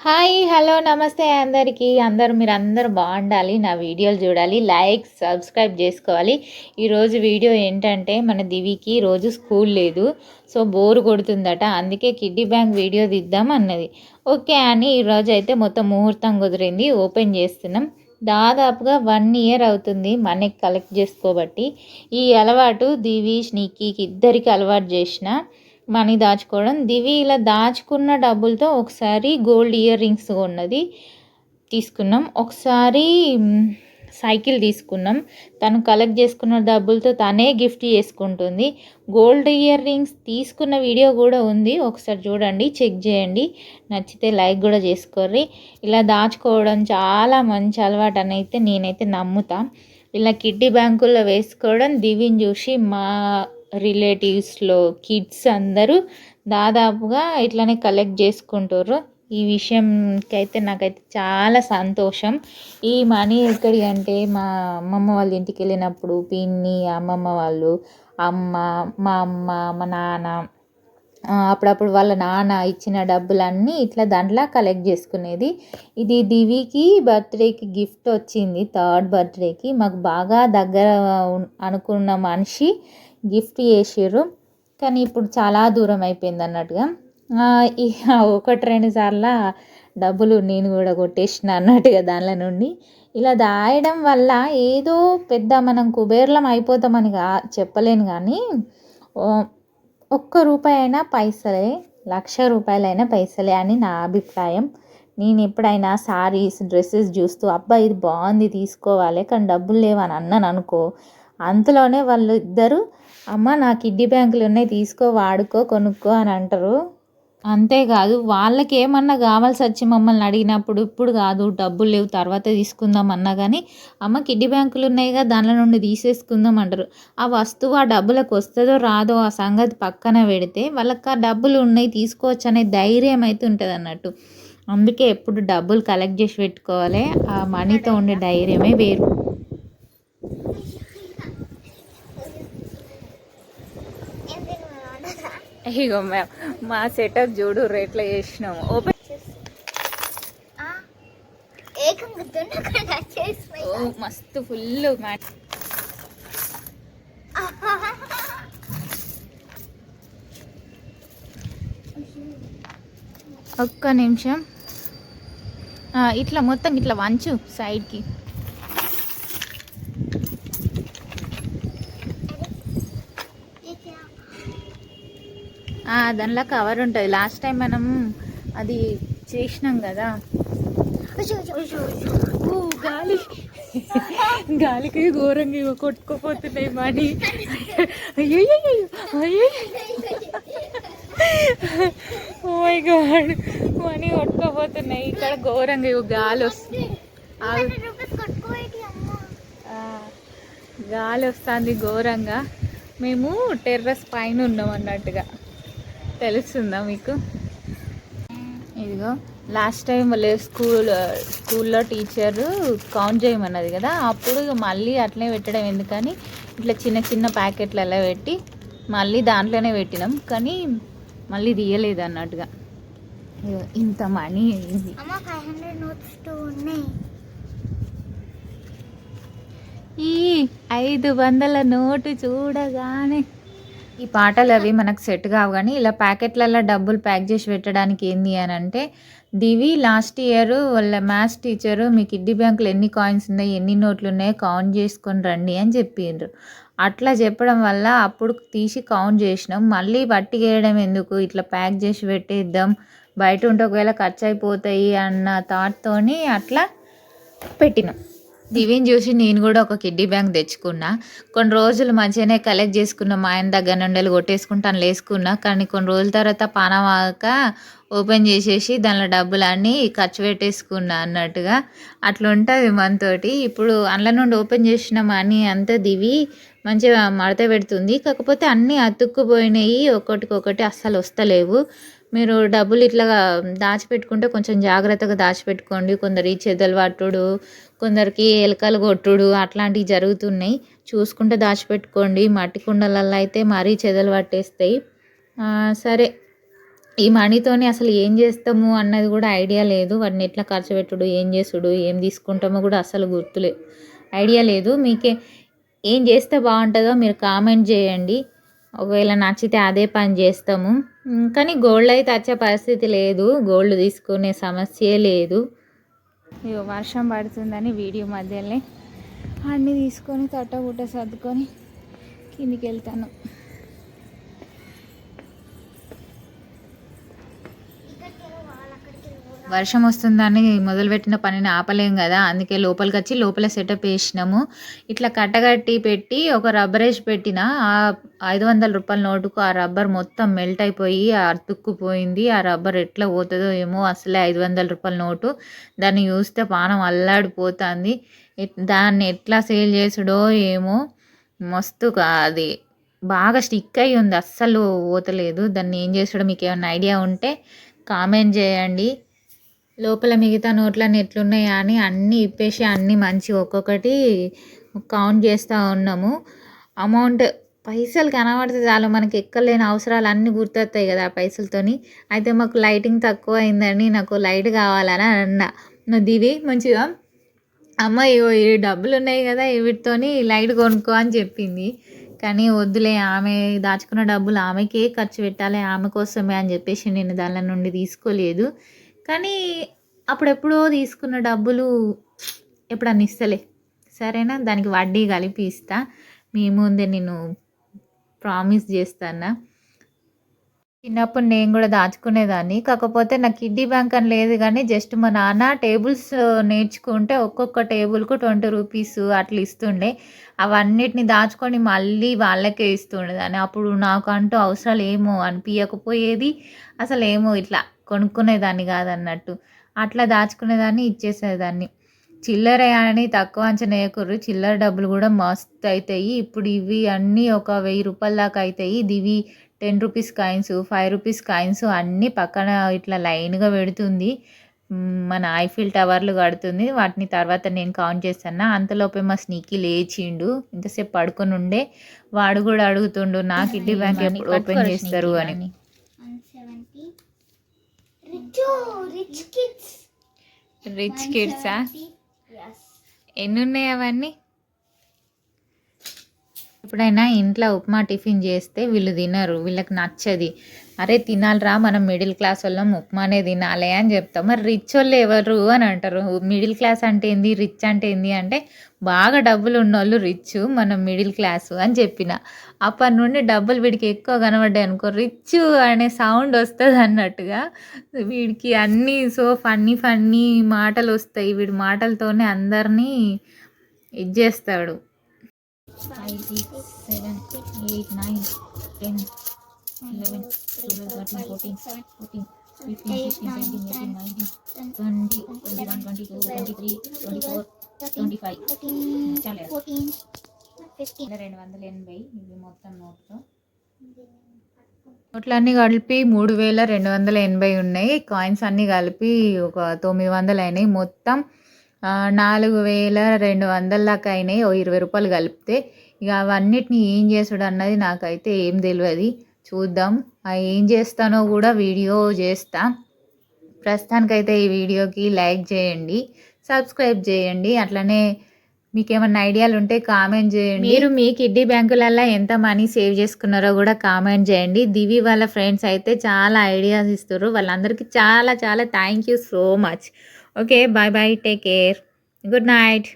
Hi hello నమస్తే అందరికీ. అందరు మీరు అందరూ బాగుండాలి నా వీడియోలు చూడాలి లైక్ సబ్స్క్రైబ్ చేసుకోవాలి. ఈరోజు వీడియో ఏంటంటే మన దివికి రోజు స్కూల్ లేదు. సో బోర్ కొడుతుందట. అందుకే కిడ్డీ బ్యాంక్ వీడియో తీద్దాం అన్నది. ఓకే అని ఈరోజు అయితే మొత్తం ముహూర్తం కుదిరింది. ఓపెన్ చేస్తున్నాం. దాదాపుగా వన్ ఇయర్ అవుతుంది మనకి కలెక్ట్ చేసుకోబట్టి. ఈ అలవాటు దివి స్నీకి ఇద్దరికి అలవాటు చేసిన. మనీ దాచుకోవడం. దివి ఇలా దాచుకున్న డబ్బులతో ఒకసారి గోల్డ్ ఇయర్ రింగ్స్ ఉన్నది తీసుకున్నాం. ఒకసారి సైకిల్ తీసుకున్నాం. తను కలెక్ట్ చేసుకున్న డబ్బులతో తనే గిఫ్ట్ చేసుకుంటుంది. గోల్డ్ ఇయర్ రింగ్స్ తీసుకున్న వీడియో కూడా ఉంది. ఒకసారి చూడండి చెక్ చేయండి. నచ్చితే లైక్ కూడా చేసుకోర్రి. ఇలా దాచుకోవడం చాలా మంచి అలవాటు అని అయితే నేనైతే నమ్ముతా. ఇలా కిడ్డీ బ్యాంకుల్లో వేసుకోవడం దివిని చూసి మా రిలేటివ్స్లో కిడ్స్ అందరూ దాదాపుగా ఇట్లానే కలెక్ట్ చేసుకుంటారు ఈ విషయంకైతే నాకైతే చాలా సంతోషం. ఈ మనీ ఎక్కడి అంటే మా అమ్మమ్మ వాళ్ళ ఇంటికి వెళ్ళినప్పుడు పిన్ని అమ్మమ్మ వాళ్ళు అమ్మ మా అమ్మ మా నాన్న అప్పుడప్పుడు వాళ్ళ నాన్న ఇచ్చిన డబ్బులన్నీ ఇట్లా దాంట్లో కలెక్ట్ చేసుకునేది. ఇది దివికి బర్త్డేకి గిఫ్ట్ వచ్చింది థర్డ్ బర్త్డేకి. మాకు బాగా దగ్గర అనుకున్న మనిషి గిఫ్ట్ చేసారు కానీ ఇప్పుడు చాలా దూరం అయిపోయింది అన్నట్టుగా. ఇక ఒకటి రెండు సార్లు డబ్బులు నేను కూడా కొట్టేసిన అన్నట్టుగా దానిలో నుండి. ఇలా దాయడం వల్ల ఏదో పెద్ద మనం కుబేర్లం అయిపోతామని కా చెప్పలేను కానీ ఒక్క రూపాయి అయినా పైసలే లక్ష రూపాయలైనా పైసలే అని నా అభిప్రాయం. నేను ఎప్పుడైనా సారీస్ డ్రెస్సెస్ చూస్తూ అబ్బా ఇది బాగుంది తీసుకోవాలి కానీ డబ్బులు లేవని అన్నాను అనుకో అంతలోనే వాళ్ళు ఇద్దరు అమ్మ నా కిడ్డీ బ్యాంకులు ఉన్నాయి తీసుకో వాడుకో కొనుక్కో అని అంటారు. అంతేకాదు వాళ్ళకి ఏమన్నా కావాల్సి వచ్చి మమ్మల్ని అడిగినప్పుడు ఇప్పుడు కాదు డబ్బులు లేవు తర్వాత తీసుకుందాం అన్నా కానీ అమ్మ కిడ్డీ బ్యాంకులు ఉన్నాయిగా దానిలో నుండి తీసేసుకుందాం అంటారు. ఆ వస్తువు ఆ డబ్బులకు వస్తుందో రాదో ఆ సంగతి పక్కన పెడితే వాళ్ళకి ఆ డబ్బులు ఉన్నాయి తీసుకోవచ్చు అనే ధైర్యం అయితే ఉంటుంది అన్నట్టు. అందుకే ఎప్పుడు డబ్బులు కలెక్ట్ చేసి పెట్టుకోవాలి. ఆ మనీతో ఉండే ధైర్యమే వేరు. ఇగో మ్యామ్ మా సెటప్ చూడు రేట్ల చేసినాము. ఓపెన్ మస్తు ఫుల్ మ్యాట్ ఒక్క నిమిషం. ఇట్లా మొత్తం ఇట్లా వంచు సైడ్కి దానిలో కవర్ ఉంటుంది. లాస్ట్ టైం మనం అది చేసినాం కదా. గాలి. గాలికి ఘోరంగా కొట్టుకోపోతున్నాయి మనీ. అయ్యో ఓ మై గాడ్ మనీ కొట్టుకోపోతున్నాయి. ఇక్కడ ఘోరంగా గాలి వస్తుంది. గాలి వస్తుంది ఘోరంగా. మేము టెర్రస్ పైన ఉన్నాం అన్నట్టుగా. తెలుస్తుందా మీకు? ఇదిగో లాస్ట్ టైం వాళ్ళ స్కూల్ స్కూల్లో టీచర్ కౌంట్ చేయమన్నది కదా అప్పుడు మళ్ళీ అట్లనే పెట్టడం ఎందుకని ఇట్లా చిన్న చిన్న ప్యాకెట్లలో పెట్టి మళ్ళీ దాంట్లోనే పెట్టినాం. కానీ మళ్ళీ తీయలేదు అన్నట్టుగా. ఇంత మనీ అయింది ఈ ఐదు వందల నోటు చూడగానే ఈ పాటలు అవి మనకు సెట్ కావు కానీ ఇలా ప్యాకెట్లలో డబ్బులు ప్యాక్ చేసి పెట్టడానికి ఏంది అని అంటే దివి లాస్ట్ ఇయర్ వాళ్ళ మ్యాథ్స్ టీచరు మీ కిడ్డీ బ్యాంకులో ఎన్ని కాయిన్స్ ఉన్నాయి ఎన్ని నోట్లు ఉన్నాయో కౌంట్ చేసుకొని రండి అని చెప్పిండ్రు. అట్లా చెప్పడం వల్ల అప్పుడు తీసి కౌంట్ చేసినాం. మళ్ళీ పట్టికేయడం ఎందుకు? ఇట్లా ప్యాక్ చేసి పెట్టేద్దాం. బయట ఉంటే ఒకవేళ ఖర్చు అయిపోతాయి అన్న థాట్తోని అట్లా పెట్టినాం. దివ్యం చూసి నేను కూడా ఒక కిడ్డీ బ్యాంక్ తెచ్చుకున్నా. కొన్ని రోజులు మంచిగానే కలెక్ట్ చేసుకున్నా మా ఆయన దగ్గర నుండి కొట్టేసుకుంటాను లేసుకున్నా. కానీ కొన్ని రోజుల తర్వాత పానవాక ఓపెన్ చేసేసి దానిలో డబ్బులన్నీ ఖర్చు పెట్టేసుకున్నా అన్నట్టుగా. అట్లా ఉంటుంది మనతోటి. ఇప్పుడు అందులో నుండి ఓపెన్ చేసిన మనీ అంతా దివి మంచిగా మడత పెడుతుంది. కాకపోతే అన్నీ అతుక్కుపోయినాయి. ఒకటికొకటి అస్సలు వస్తలేవు. మీరు డబ్బులు ఇట్లా దాచిపెట్టుకుంటే కొంచెం జాగ్రత్తగా దాచిపెట్టుకోండి. కొందరి చెదలు పట్టుడు కొందరికి ఎలకలు కొట్టుడు అట్లాంటివి జరుగుతున్నాయి. చూసుకుంటే దాచిపెట్టుకోండి. మట్టి కుండలలో అయితే మరీ చెదలు పట్టేస్తాయి. సరే. ఈ మనీతోని అసలు ఏం చేస్తాము అన్నది కూడా ఐడియా లేదు. వాటిని ఎట్లా ఖర్చు పెట్టుడు ఏం చేసుడు ఏం తీసుకుంటామో కూడా అసలు గుర్తులే. ఐడియా లేదు. మీకే ఏం చేస్తే బాగుంటుందో మీరు కామెంట్ చేయండి. ఒకవేళ నచ్చితే అదే పని చేస్తాము. కానీ గోల్డ్ అయితే వచ్చే పరిస్థితి లేదు. గోల్డ్ తీసుకునే సమస్యే లేదు. ఇగో వర్షం పడుతుందని వీడియో మధ్యలోనే అన్నీ తీసుకొని తట్ట సర్దుకొని కిందికి వెళ్తాను. వర్షం వస్తుందని మొదలుపెట్టిన పనిని ఆపలేం కదా అందుకే లోపలికి వచ్చి లోపల సెటప్ వేసినాము. ఇట్లా కట్టగట్టి పెట్టి ఒక రబ్బరేజ్ పెట్టిన ఆ ఐదు వందల రూపాయల నోటుకు ఆ రబ్బర్ మొత్తం మెల్ట్ అయిపోయి అతుక్కుపోయింది. ఆ రబ్బర్ ఎట్లా పోతుందో ఏమో అసలే ఐదు వందల రూపాయల నోటు. దాన్ని చూస్తే పానం అల్లాడిపోతుంది. ఎట్- దాన్ని ఎట్లా సేల్ చేసుడో ఏమో మస్తు అది బాగా స్టిక్ అయి ఉంది. అస్సలు పోతలేదు. దాన్ని ఏం చేసాడో మీకు ఏమైనా ఐడియా ఉంటే కామెంట్ చేయండి. లోపల మిగతా నోట్లన్నీ ఎట్లున్నాయా అని అన్నీ ఇప్పేసి అన్నీ మంచి ఒక్కొక్కటి కౌంట్ చేస్తూ ఉన్నాము. అమౌంట్ పైసలు కనబడితే చాలు మనకి ఎక్కలేని అవసరాలు అన్నీ గుర్తొస్తాయి కదా ఆ పైసలతోని. అయితే మాకు లైటింగ్ తక్కువ అయిందని నాకు లైట్ కావాలని అన్న. నా దివి మంచిగా అమ్మ ఇవో ఈ డబ్బులు ఉన్నాయి కదా వీటితోని లైట్ కొనుక్కో అని చెప్పింది. కానీ వద్దులే ఆమె దాచుకున్న డబ్బులు ఆమెకే ఖర్చు పెట్టాలి ఆమె కోసమే అని చెప్పేసి నేను దాని నుండి తీసుకోలేదు. కానీ అప్పుడెప్పుడో తీసుకున్న డబ్బులు ఎప్పుడన్నా ఇస్తలే. సరేనా? దానికి వడ్డీ కలిపి ఇస్తా. మీ ముందే నేను ప్రామిస్ చేస్తాను? చిన్నప్పుడు నేను కూడా దాచుకునేదాన్ని. కాకపోతే నాకు కిడ్డీ బ్యాంక్ అని లేదు కానీ జస్ట్ మా నాన్న టేబుల్స్ నేర్చుకుంటే ఒక్కొక్క టేబుల్కు ట్వంటీ రూపీస్ అట్లా ఇస్తుండే. అవన్నిటిని దాచుకొని మళ్ళీ వాళ్ళకే ఇస్తుండేదాన్ని. అప్పుడు నాకంటూ అవసరాలు ఏమో అనిపించకపోయేది అసలు ఏమో ఇట్లా కొనుక్కునేదాన్ని కాదన్నట్టు. అట్లా దాచుకునేదాన్ని ఇచ్చేసేదాన్ని. చిల్లర అని తక్కువ అంచనా వేయకుర్రు. చిల్లర డబ్బులు కూడా మస్తు అవుతాయి ఇప్పుడు ఇవి అన్నీ ఒక వెయ్యి రూపాయల దాకా అవుతాయి ఇవి ten rupees coins five rupees coins అన్నీ పక్కన ఇట్లా లైన్గా పెడుతుంది. మన ఐఫిల్ టవర్లు కడుతుంది. వాటిని తర్వాత నేను కౌంట్ చేస్తాను? అంతలోపే మా స్నీకి లేచిండు. ఇంతసేపు పడుకొని ఉండే. వాడు కూడా అడుగుతుండు నా కిడ్డీ బ్యాంక్ ఎప్పుడు ఓపెన్ చేస్తారు అని. రిచ్ కిడ్స్ రిచ్ కిడ్సా ఎన్ని ఉన్నాయి అవన్నీ? ఎప్పుడైనా ఇంట్లో ఉప్మా టిఫిన్ చేస్తే వీళ్ళు తినరు వీళ్ళకి నచ్చది. అరే తినాలిరా మనం మిడిల్ క్లాస్ వాళ్ళం ఉప్మానే తినాలి అని చెప్తాం. మరి రిచ్ వాళ్ళు ఎవరు అని అంటారు. మిడిల్ క్లాస్ అంటే ఏంది రిచ్ అంటే ఏంది అంటే బాగా డబ్బులు ఉన్నోళ్ళు రిచ్ మనం మిడిల్ క్లాస్ అని చెప్పిన. అప్పటి నుండి డబ్బులు వీడికి ఎక్కువ కనబడ్డాయి అనుకో రిచ్ అనే సౌండ్ వస్తుంది అన్నట్టుగా. వీడికి అన్నీ సో ఫన్నీ ఫన్నీ మాటలు వస్తాయి. వీడి మాటలతోనే అందరినీ ఇది చేస్తాడు. Five six seven eight nine ten eleven twelve thirteen fourteen fourteen fifteen sixteen seventeen eighteen nineteen twenty twenty one twenty two twenty three twenty four twenty five చాలే ఫోర్టీన్ ఫిఫ్టీన్ రెండు వందల ఎనభై ఇవి మొత్తం నోట్లు. నోట్లన్నీ కలిపి మూడు వేల రెండు వందల ఎనభై ఉన్నాయి. కాయిన్స్ అన్నీ కలిపి ఒక తొమ్మిది వందలు అయినాయి. మొత్తం నాలుగు వేల రెండు వందల దాకా అయినాయి. ఓ ఇరవై రూపాయలు కలిపితే ఇక అవన్నిటిని ఏం చేసుడు అన్నది నాకైతే ఏం తెలియదు. చూద్దాం. ఏం చేస్తానో కూడా వీడియో చేస్తా. ప్రస్తుతానికైతే ఈ వీడియోకి లైక్ చేయండి సబ్స్క్రైబ్ చేయండి అట్లనే మీకు ఏమైనా ఐడియాలు ఉంటే కామెంట్ చేయండి. మీరు మీ కిడ్డీ బ్యాంకులలో ఎంత మనీ సేవ్ చేసుకున్నారో కూడా కామెంట్ చేయండి. దివి వాళ్ళ ఫ్రెండ్స్ అయితే చాలా ఐడియాస్ ఇస్తారు వాళ్ళందరికీ చాలా చాలా thank you so much. Okay bye bye take care. Good night.